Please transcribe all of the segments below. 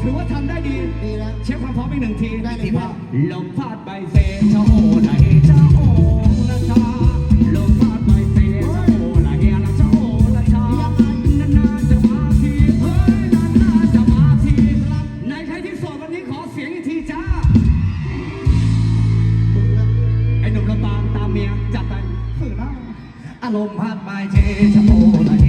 ถือว่าทำได้ดีดีแล้ว เช็คความพร้อมอีกหนึ่งทีได้เลยพ่อ ลมพาดใบเสนชะโอไหลชะโอละชาลมพาดใบเซนชะโอลละชะโอละชานานาจะมาทีเฮ้ยนานาจะมาทีในใครที่โสดวันนี้ขอเสียงอีกทีจ้า ไอ้หนุ่มลำปางตามเมียจัดไป อารมณ์พัดไปเชชะโอไหล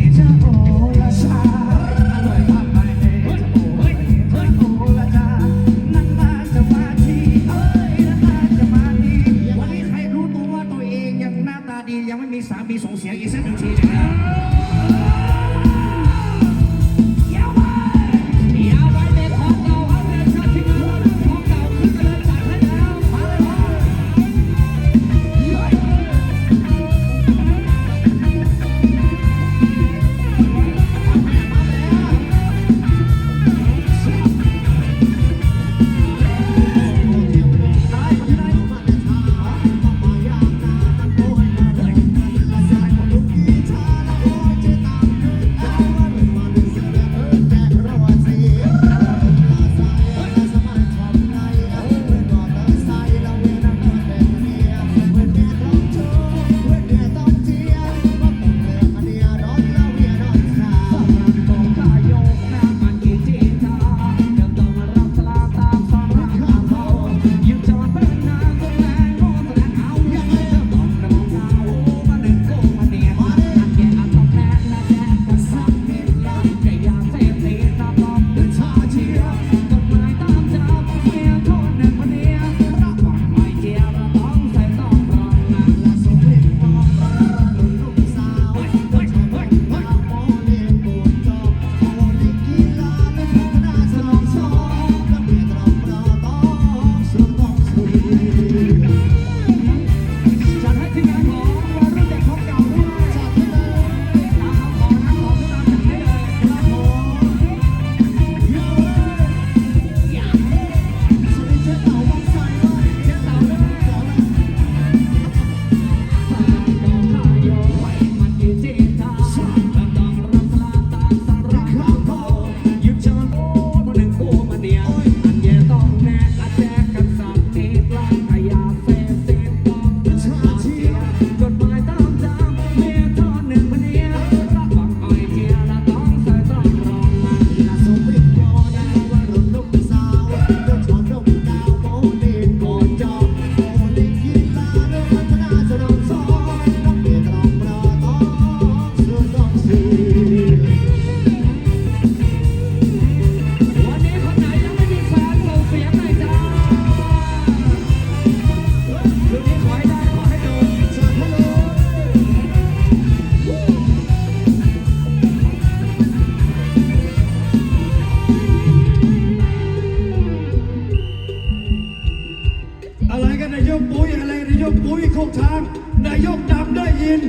นายกปุ๋ยอะไรนายกปุ๋ยโคกช้างนายกดำได้ยิน